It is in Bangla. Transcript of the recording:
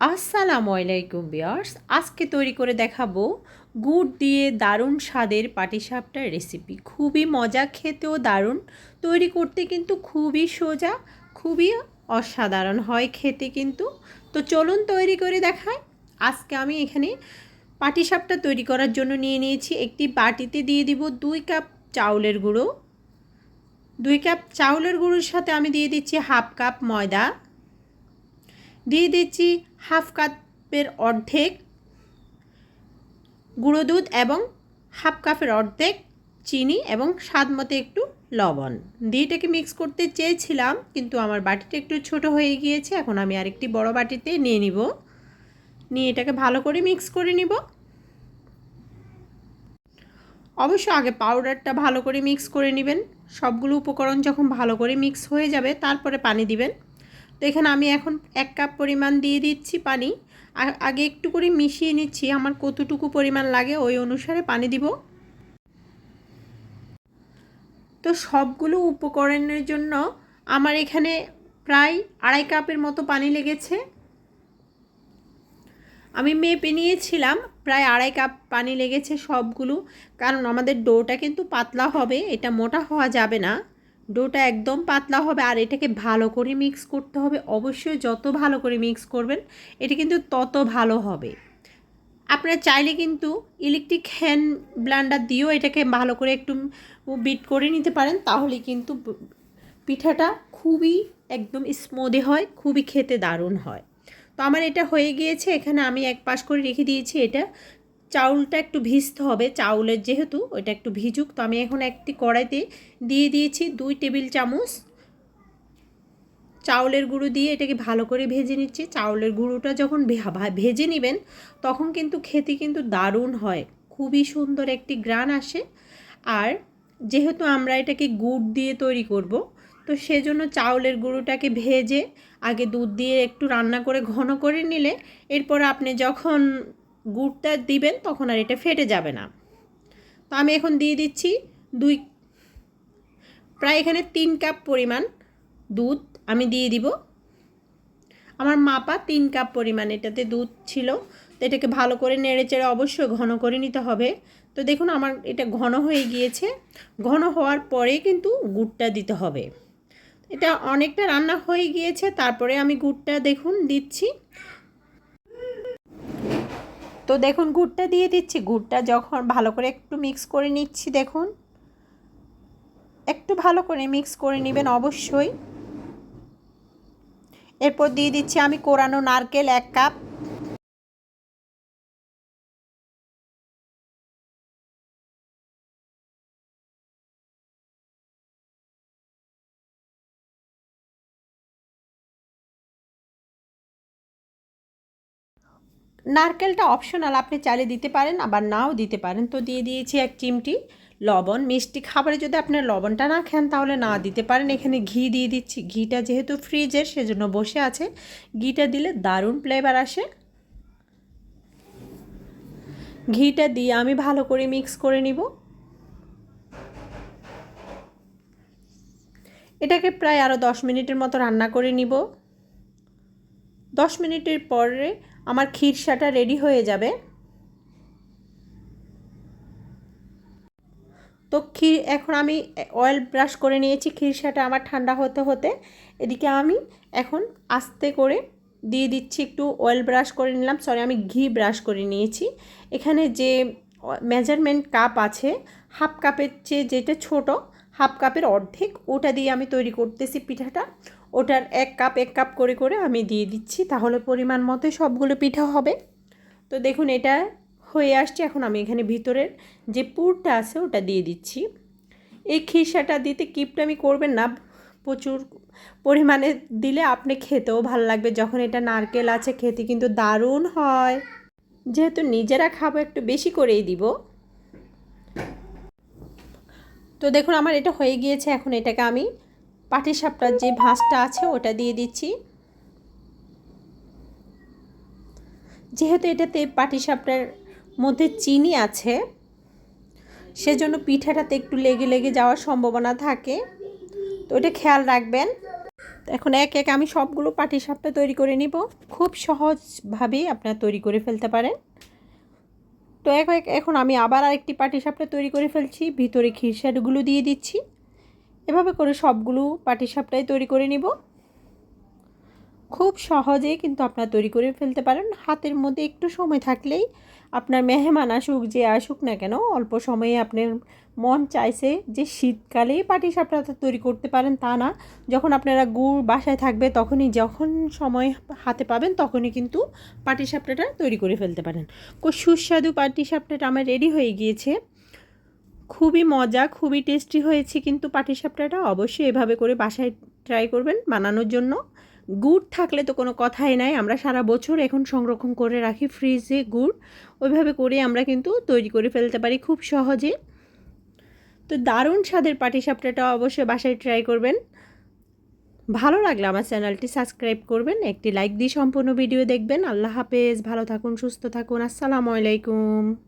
আসসালামু আলাইকুম বিয়ার্স আজকে তৈরি করে দেখাবো গুড় দিয়ে দারুণ স্বাদের পাটিসাপটার রেসিপি। খুবই মজা, খেতেও দারুণ। তৈরি করতে কিন্তু খুবই সোজা, খুবই অসাধারণ হয় খেতে কিন্তু। তো চলুন তৈরি করে দেখাই। আজকে আমি এখানে পাটিসাপটা তৈরি করার জন্য নিয়ে নিয়েছি একটি বাটিতে দিয়ে দিব দুই কাপ চাউলের গুঁড়ো। দুই কাপ চাউলের গুঁড়োর সাথে আমি দিয়ে দিচ্ছি হাফ কাপ ময়দা। দিয়ে দিচ্ছি হাফ কাপের অর্ধেক গুঁড়ো দুধ এবং হাফ কাপের অর্ধেক চিনি এবং স্বাদ মতো একটু লবণ। দিয়ে এটাকে মিক্স করতে চেয়েছিলাম, কিন্তু আমার বাটিটা একটু ছোট হয়ে গিয়েছে। এখন আমি আরেকটি বড় বাটিতে নিয়ে নিব। নিয়ে এটাকে ভালো করে মিক্স করে নিব। অবশ্য আগে পাউডারটা ভালো করে মিক্স করে নেবেন। সবগুলো উপকরণ যখন ভালো করে মিক্স হয়ে যাবে, তারপরে পানি দিবেন। তো এখানে আমি এখন এক কাপ পরিমাণ দিয়ে দিচ্ছি পানি। আগে একটু করে মিশিয়ে নিচ্ছি, আমার কতটুকু পরিমাণ লাগে ওই অনুসারে পানি দিব। তো সবগুলো উপকরণের জন্য আমার এখানে প্রায় আড়াই কাপের মতো পানি লেগেছে। আমি মেপে নিয়েছিলাম, প্রায় আড়াই কাপ পানি লেগেছে সবগুলো, কারণ আমাদের ডোটা কিন্তু পাতলা হবে, এটা মোটা হওয়া যাবে না। ডোটা একদম পাতলা হবে আর এটাকে ভালো করে মিক্স করতে হবে। অবশ্যই যত ভালো করে মিক্স করবেন, এটা কিন্তু তত ভালো হবে। আপনারা চাইলে কিন্তু ইলেকট্রিক হ্যান্ড ব্লান্ডার দিয়েও এটাকে ভালো করে একটু বিট করে নিতে পারেন, তাহলে কিন্তু পিঠাটা খুবই একদম স্মুদি হয়, খুবই খেতে দারুণ হয়। তো আমার এটা হয়ে গিয়েছে, এখানে আমি এক পাশ করে রেখে দিয়েছি এটা। চাউলটা একটু ভিজতে হবে। চাউলের যেহেতু ওইটা একটু ভিজুক, তো আমি এখন একটি কড়াইতে দিয়ে দিয়েছি দুই টেবিল চামচ চাউলের গুঁড়ো দিয়ে এটাকে ভালো করে ভেজে নিচ্ছি। চাউলের গুঁড়োটা যখন ভেজে নেবেন, তখন কিন্তু খেতে কিন্তু দারুণ হয়। খুবই সুন্দর একটি গ্রান আসে। আর যেহেতু আমরা এটাকে গুড় দিয়ে তৈরি করব, তো সেজন্য চাউলের গুঁড়োটাকে ভেজে আগে দুধ দিয়ে একটু রান্না করে ঘন করে নিলে, এরপর আপনি যখন গুড়টা দিবেন, তখন আর এটা ফেটে যাবে না। তো আমি এখন দিয়ে দিচ্ছি দুই, প্রায় এখানে তিন কাপ পরিমাণ দুধ আমি দিয়ে দিব। আমার মাপা তিন কাপ পরিমাণ, এটাতে দুধ ছিল। তো এটাকে ভালো করে নেড়ে চেড়ে অবশ্যই ঘন করে নিতে হবে। তো দেখুন আমার এটা ঘন হয়ে গিয়েছে। ঘন হওয়ার পরে কিন্তু গুড়টা দিতে হবে। এটা অনেকটা রান্না হয়ে গিয়েছে, তারপরে আমি গুড়টা দেখুন দিচ্ছি। তো দেখুন, গুড়টা দিয়ে দিচ্ছি। গুড়টা যখন ভালো করে একটু মিক্স করে নিচ্ছি, দেখুন। একটু ভালো করে মিক্স করে নেবেন অবশ্যই। এরপর দিয়ে দিচ্ছি আমি কোরানো নারকেল এক কাপ। নারকেলটা অপশনাল আপনি চাইলে দিতে পারেন, আবার নাও দিতে পারেন। তো দিয়ে দিয়েছি এক চিমটি লবণ। মিষ্টি খাবারে যদি আপনার লবণটা না খান, তাহলে না দিতে পারেন। এখানে ঘি দিয়ে দিচ্ছি। ঘিটা যেহেতু ফ্রিজের সেজন্য বসে আছে। ঘিটা দিলে দারুণ ফ্লেভার আসে। ঘিটা দিয়ে আমি ভালো করে মিক্স করে নিব। এটাকে প্রায় আরও দশ মিনিটের মতো রান্না করে নিব। দশ মিনিটের পরে আমার ক্ষীরসাটা রেডি হয়ে যাবে। তো ক্ষীর, এখন আমি অয়েল ব্রাশ করে নিয়েছি ক্ষীরসাটা আমার ঠান্ডা হতে হতে। এদিকে আমি এখন আস্তে করে দিয়ে দিচ্ছি, একটু অয়েল ব্রাশ করে নিলাম। সরি আমি ঘি ব্রাশ করে নিয়েছি। এখানে যে মেজারমেন্ট কাপ আছে হাফ কাপের চেয়ে যেটা ছোট হাফ কাপের অর্ধেক, ওটা দিয়ে আমি তৈরি করতেছি পিঠাটা। ওটার এক কাপ এক কাপ করে করে আমি দিয়ে দিচ্ছি, তাহলে পরিমাণ মতো সবগুলো পিঠা হবে। তো দেখুন, এটা হয়ে আসছে, এখন আমি এখানে ভিতরের যে পুরটা আছে, ওটা দিয়ে দিচ্ছি। এই খিসাটা দিতে কিপটা আমি করবেন না, প্রচুর পরিমাণে দিলে আপনি খেতেও ভালো লাগবে, যখন এটা নারকেল আছে, খেতে কিন্তু দারুণ হয়। যেহেতু নিজেরা খাব, একটু বেশি করেই দিব। তো দেখুন, আমার এটা হয়ে গিয়েছে, এখন এটাকে আমি পাটিসাপটার যে ভাঁজটা আছে ওটা দিয়ে দিচ্ছি। যেহেতু এটাতে পাটিসাপটার মধ্যে চিনি আছে, সেজন্য পিঠাটাতে একটু লেগে লেগে যাওয়ার সম্ভাবনা থাকে। তো এটা খেয়াল রাখবেন। এখন এক এক আমি সবগুলো পাটি সাপটা তৈরি করে নিব। খুব সহজভাবেই আপনারা তৈরি করে ফেলতে পারেন। তো এখন আমি আবার আরেকটি পাটি সাপটা তৈরি করে ফেলছি। ভিতরে খিরসাটগুলো দিয়ে দিচ্ছি। এভাবে করে সবগুলো পাটি সাপটাই তৈরি করে নিব। খুব সহজে কিন্তু আপনারা তৈরি করে ফেলতে পারেন। হাতের মধ্যে একটু সময় থাকলেই আপনার মেহমান আসুক, যে আসুক না কেন, অল্প সময়ে আপনার মন চাইছে যে শীতকালেই পাটি সাপটা তৈরি করতে পারেন, তা না। যখন আপনারা গুড় বাসায় থাকবে, তখনই যখন সময় হাতে পাবেন, তখনই কিন্তু পাটি সাপটাটা তৈরি করে ফেলতে পারেন। সুস্বাদু পাটি সাপটাটা আমার রেডি হয়ে গিয়েছে। খুবই মজা, খুবই টেস্টি হয়েছে, কিন্তু পাটিসাপটাটা অবশ্যই এভাবে করে বাসায় ট্রাই করবেন বানানোর জন্য। গুড় থাকলে তো কোনো কথাই নাই। আমরা সারা বছর এখন সংরক্ষণ করে রাখি ফ্রিজে গুড়। ওইভাবে করে আমরা কিন্তু তৈরি করে ফেলতে পারি খুব সহজে। তো দারুণ স্বাদের পাটিসাপটাটা অবশ্যই বাসায় ট্রাই করবেন। ভালো লাগলে আমার চ্যানেলটি সাবস্ক্রাইব করবেন, একটি লাইক দিয়ে সম্পূর্ণ ভিডিও দেখবেন। আল্লাহ হাফেজ, ভালো থাকুন, সুস্থ থাকুন, আসসালামু আলাইকুম।